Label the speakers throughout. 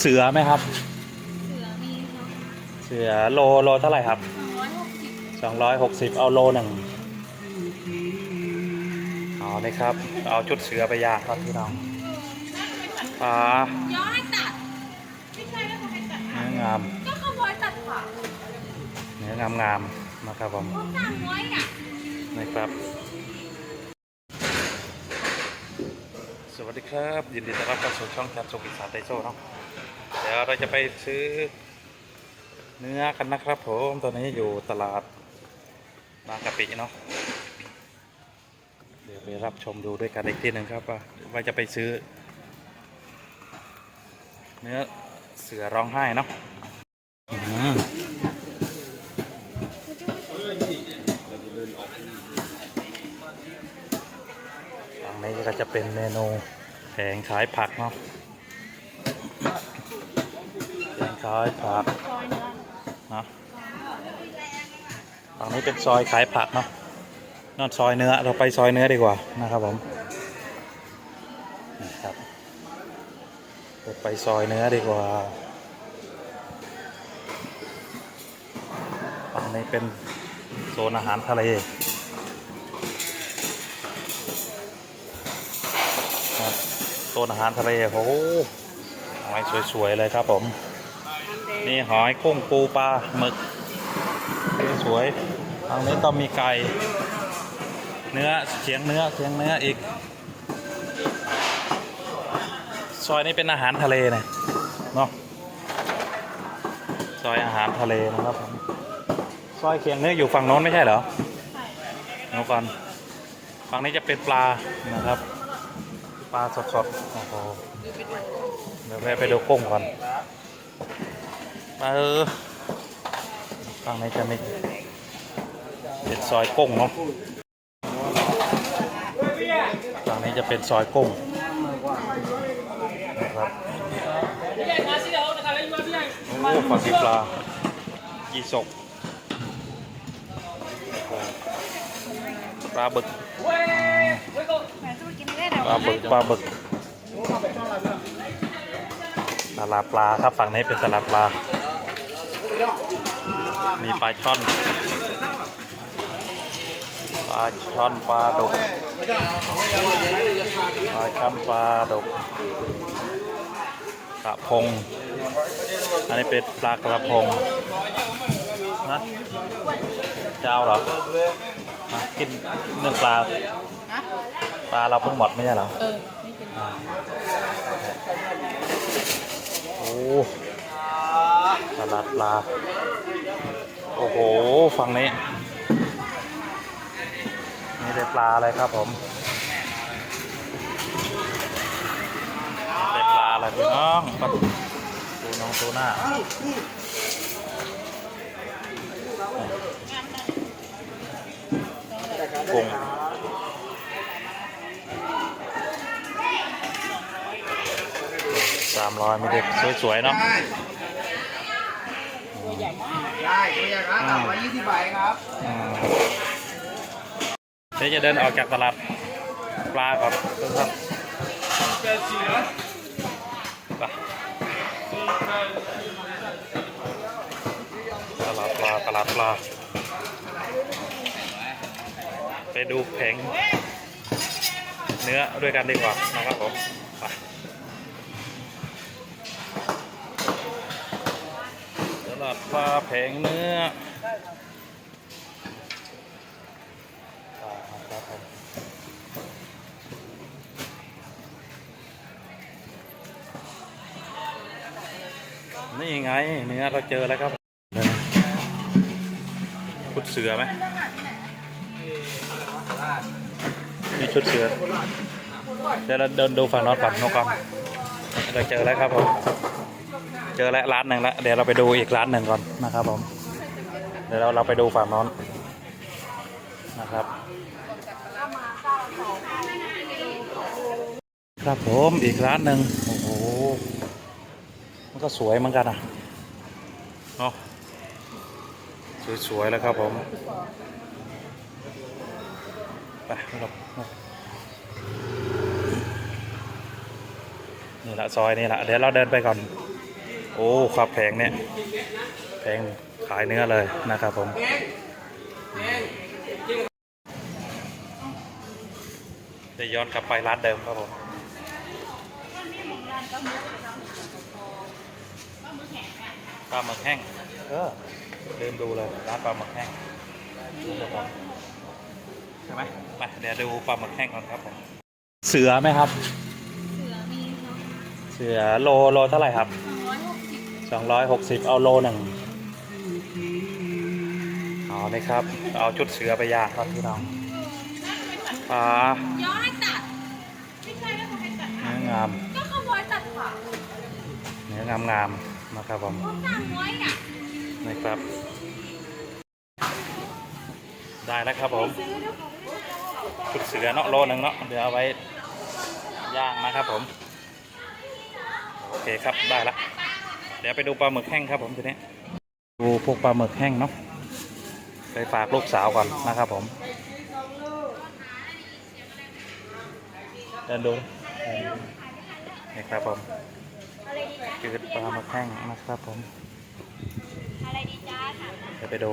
Speaker 1: เสือไหมครับ
Speaker 2: เสือมีเนาะ
Speaker 1: เสือโลโลเท่าไหร่ครับ
Speaker 2: สองร้อยหกสิบ
Speaker 1: 260เอาโลหนึ่งเอาเลยครับ เอาชุดเสือไปย่างครับพี่น้องปลา
Speaker 2: ย้อนให้ตัด ไม่ใช่แล้วเขาให้ตัด
Speaker 1: เนื้องาม
Speaker 2: ก็เขาบอยตัดขา
Speaker 1: เนื้องามงามๆนะครับผม
Speaker 2: เขาสั่งไว้อะ
Speaker 1: นะครับ สวัสดีครับ ยินดีต้อนรับเข้าสู่ช่องแคปสุกิสานไตโซ่เนาะ เดี๋ยวเราจะไปซื้อเนื้อกันนะครับผมตอนนี้อยู่ตลาดบางกะปิเนาะเดี๋ยวไปรับชมดูด้วยกันอีกทีหนึ่งครับว่าว่าจะไปซื้อ เนื้อเสือร้องไห้เนาะอืมฝั่งนี้ก็จะเป็นเมนูแผงขายผักเนาะ แผงขายผัก
Speaker 2: ซอยเนื้อ
Speaker 1: เนาะฝั่งนี้เป็นซอยขายผักเนาะนั่นซอยเนื้อเราไปซอยเนื้อดีกว่านะครับผมนี่ครับเราไปซอยเนื้อดีกว่าฝั่งนี้เป็นโซนอาหารทะเลครับโซนอาหารทะเลโอ้โหหอยสวยๆเลยครับผม นี่หอยกุ้งปูปลาหมึกสวยทางนี้ก็มีไก่ เนื้อเชียงเนื้อเชียงเนื้ออีก ซอยนี้เป็นอาหารทะเลนะเนาะซอยอาหารทะเลนะครับผมซอยเคียงเนื้ออยู่ฝั่งโน้นไม่ใช่เหรอเดี๋ยวก่อนฝั่งนี้จะเป็นปลานะครับ ปลาสดๆโอ้โหเดี๋ยวแวะไปดูกุ้งก่อน เออฝั่งนี้จะไมีเป็นซอยกุ้งเนาะฝั่งนี้จะเป็นซอยกุ้งนะครับโอ้ฝั่งบีปลายี่สกปลาบึก
Speaker 2: ปกินได้แต่
Speaker 1: ปลาบึกปลาบึกตลาดปลาครับฝั่งนี้เป็นตลาดปลา มีปลาช่อน ปลาช่อนปลาดุก ปลาช่อนปลาดุกกระพง อันนี้เป็นปลากระพงนะจะเอาเหรอมากินเนื้อปลา ปลาเราเพิ่งหมดไม่ใช่เหรอ
Speaker 2: เออไม่กิน
Speaker 1: โอ้ตลาดปลาโอ้โหฝั่งนี้มีแต่ปลาอะไรครับผมได้ปลาอะไรพี่น้องปลาดูน้องตัวหน้ากุ้งสามร้อยมีเด็กสวยๆเนาะ
Speaker 3: ได้ตัวใหญ่ครับสามร้อยยี่สิบใบครับ
Speaker 1: อืมเดี๋ยวจะเดินออกจากตลาดปลาก่อนครับไปตลาดปลาตลาดปลา ไปดูแผงเนื้อด้วยกันดีกว่านะครับผม ปลาแผงเนื้อนี่ไงเนื้อเราเจอแล้วครับชุดเสือไหมนี่ชุดเสือเดี๋ยวเราเดินดูฝั่งนอตก่อนกก่อนเราเจอแล้วครับผม เจอแล้วร้านหนึ่งแล้วเดี๋ยวเราไปดูอีกร้านหนึ่งก่อนนะครับผมเดี๋ยวเราเราไปดูฝั่งโน้นนะครับ ครับผมอีกร้านหนึ่งโอ้โหมันก็สวยเหมือนกันอะเนาะสวยๆแล้วครับผมไปครับนี่ละซอยนี่ละเดี๋ยวเราเดินไปก่อน โอ้ครับแพงเนี่ยแพงขายเนื้อเลยนะครับผมจะย้อนกลับไปร้านเดิมครับผมปลาหมึกแห้งเออลืมดูเลยร้านปลาหมึกแห้งใช่ไหมไปเดี๋ยวดูปลาหมึกแห้งก่อนครับผมเสือไหมครับ
Speaker 2: เสือมีเนาะ
Speaker 1: เสือโลโลเท่าไหร่ครับ 260 เอาโลหนึ่งเอาเลยครับ เอาชุดเสือไปย่างครับพี่น้องปลา
Speaker 2: ย้อนให้ตัดไม่ใช่แล้วเขาให้ตัด
Speaker 1: เนื้องาม
Speaker 2: ก็ขโมยตัดขา
Speaker 1: เนื้องามงามนะครับผม
Speaker 2: พวกสามร้น่ะ
Speaker 1: นะครับ ได้แล้วครับผมชุดเสือเนาะโลหนึ่งเนาะเดี๋ยวเอาไว้ย่างนะครับผม โอเคครับได้ละ เดี๋ยวไปดูปลาหมึกแห้งครับผมทีนี้ดูพวกปลาหมึกแห้งเนาะไปฝากลูกสาวก่อนนะครับผมเดินดูนี่ครับผม
Speaker 2: อะไรดีจ๊ะ
Speaker 1: จืดปลาหมึกแห้งนะครับผมเดี๋ยวไปดู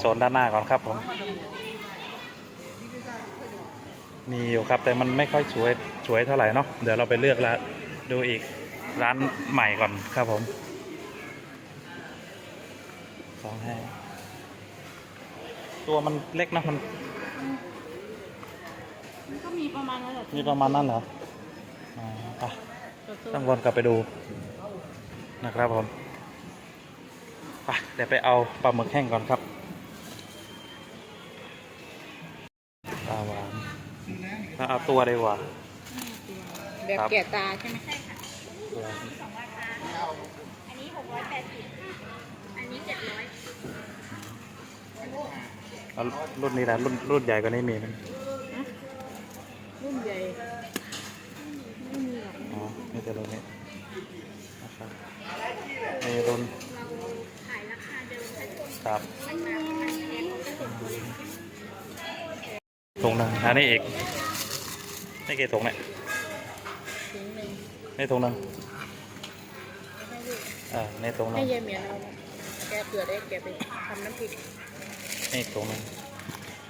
Speaker 1: โซนด้านหน้าก่อนครับผมมีอยู่ครับแต่มันไม่ค่อยสวยสวยเท่าไหร่เนาะเดี๋ยวเราไปเลือกแล้วดูอีก ร้านใหม่ก่อนครับผมสองแห้งตัวมันเล็กนะมัน
Speaker 2: มันก็มีประมาณนั้นแหละ
Speaker 1: มีประมาณนั้นเหรออ่าไปต้องวนกลับไปดูนะครับผมไปเดี๋ยวไปเอาปลาหมึกแห้งก่อนครับปลาหวานถ้าเอาตัวดีกว่า
Speaker 3: แบบแก่ตาใช่ไหม
Speaker 2: ใช่ค่ะ
Speaker 1: ตัว
Speaker 2: สองราคา อันนี้หกร้อยแปดสิบอันนี้เจ็ดร้อย
Speaker 1: เอารุ่นนี้แหละรุ่นรุ่นใหญ่กว่านี้มีไหม
Speaker 3: รุ่นใหญ่ไม่มีหรอก
Speaker 1: อ๋อนี่แต่รุ่นนี้นะครับนี่รุ่น
Speaker 2: เราขายราคาเดิมแค่ต้น
Speaker 1: ครับ
Speaker 2: มันมามันแพงกว่าต้น
Speaker 1: ถุงหนึงอันนี้อีกนี่กี่ถุงเนี่ย
Speaker 3: ถุงหนึ่ง
Speaker 1: นี่ถุงหนึ่ง
Speaker 3: ให้ลูก
Speaker 1: อ่านี่ถุงหนึ่
Speaker 3: ให้
Speaker 1: ง
Speaker 3: ยายเหมียนเอาแกเผื่อได้แกไปทำน้ำพริก
Speaker 1: นี่ถุงหนึ่ง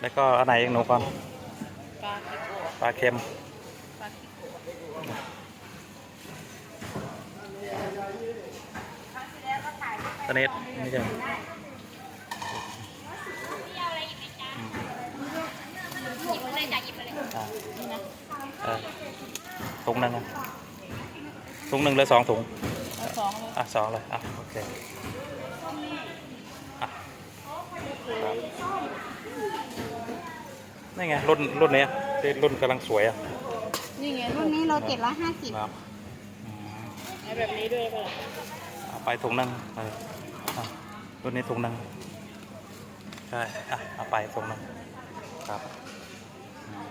Speaker 1: แล้วก็อันไหนอีกหนูก่อน
Speaker 3: ปลาคิโกะ
Speaker 1: ปลาเค็ม
Speaker 3: ปลาคิโกะ
Speaker 1: ตะเน็ดนี่ใช่
Speaker 2: ที่เอาอะไรหยิบไปจ้าหยิบไปเลยจ้าหยิบไปเลย
Speaker 1: อ่า
Speaker 3: นี่นะ
Speaker 1: เออถุงหนึ่งอะ ถุงหนึ่งหรือสองถุง
Speaker 3: เอาสองเลย
Speaker 1: อะสองเลยอะโอเคอะครับนี่ไงรุ่นรุ่นเนี้ยที่รุ่นกำลังสวยอะ
Speaker 3: นี่ไง
Speaker 2: รุ่นนี้เราเจ็ดร้อยห้าสิบ
Speaker 1: ครับอืม
Speaker 3: เอาแบบนี้ด้วยป่ะล่ะ
Speaker 1: เอาไปถุงหนึ่งเอออะรุ่นนี้ถุงหนึ่งใช่อะเอาไปถุงหนึ่งครับอืม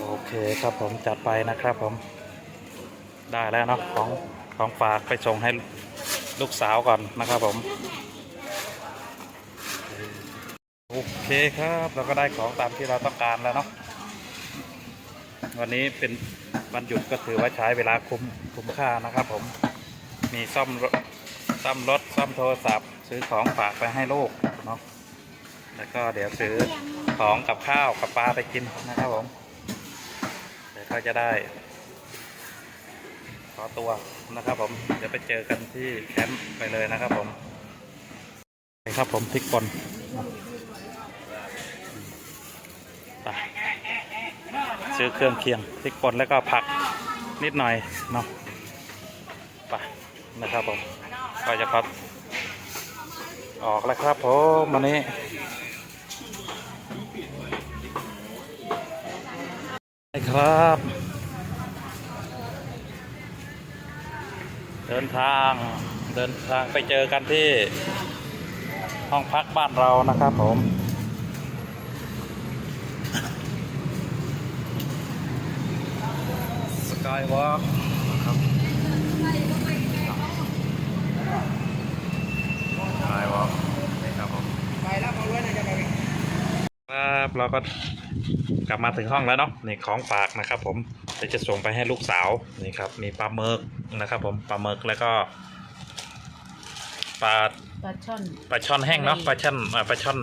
Speaker 1: โอเคครับผมจัดไปนะครับผม ได้แล้วเนาะของของฝากไปส่งให้ลูกสาวก่อนนะครับผม โอเคครับเราก็ได้ของตามที่เราต้องการแล้วเนาะวันนี้เป็นวันหยุดก็ถือว่าใช้เวลาคุ้มคุ้มค่านะครับผมมีซ่อมรถซ่อมรถซ่อมโทรศัพท์ ซื้อของฝากไปให้ลูกเนาะแล้วก็เดี๋ยวซื้อของกับข้าวกับปลาไปกินนะครับผมเดี๋ยวก็จะได้ ขอตัวนะครับผมเดี๋ยวไปเจอกันที่แคมป์ไปเลยนะครับผมนี่ครับผมพริกป่นไปซื้อเครื่องเคียงพริกป่นแล้วก็ผักนิดหน่อยเนาะไปนะครับผมก็จะครับ ออกแล้วครับผมวันนี้ไปครับ เดินทางเดินทางไปเจอกันที่ห้องพักบ้านเรานะครับผม สกายวอล์กครับสกายวอล์กนี่ครับผม
Speaker 3: ไปแล้ว เอาไว้นะจะไป
Speaker 1: ครับเราก็กลับมาถึงห้องแล้วเนาะนี่ของฝากนะครับ ผมเดี๋ยวจะส่งไปให้ลูกสาวนี่ครับ มีปลาหมึกนะครับ ผมปลาหมึกแล้วก็ปลา
Speaker 4: ปลาช่อน
Speaker 1: ปลาช่อนแห้งเนาะ
Speaker 4: ทะเล
Speaker 1: ปลาช่อนอ่าปลาช่อน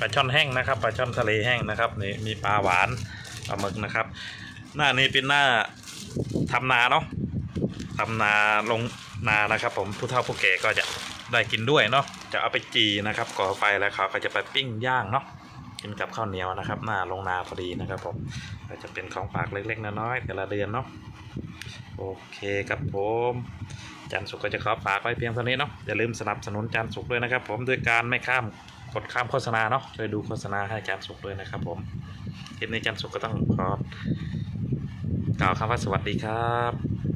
Speaker 1: ปลาช่อนแห้งนะครับปลาช่อนทะเลแห้งนะครับนี่มีปลาหวานปลาหมึกนะครับ หน้านี้เป็นหน้าทำนาเนาะทำนาลงนานะครับ ผมผู้เฒ่าผู้แก่ก็จะได้กินด้วยเนาะจะเอาไปจีนะครับก่อไฟแล้วเขาก็จะไปปิ้งย่างเนาะ กินกับข้าวเหนียวนะครับ หน้าลงนาพอดีนะครับผมก็จะเป็นของฝากเล็กๆน้อยๆแต่ละเดือนเนาะโอเคครับผมจานสุกก็จะขอฝากไว้เพียงเท่านี้เนาะอย่าลืมสนับสนุนจานสุกด้วยนะครับ ผมด้วยการไม่ข้ามกดข้ามโฆษณาเนาะช่วยดูโฆษณาให้จานสุกด้วยนะครับผมคลิปนี้จานสุกก็ต้องขอกล่าวคำว่าสวัสดีครับ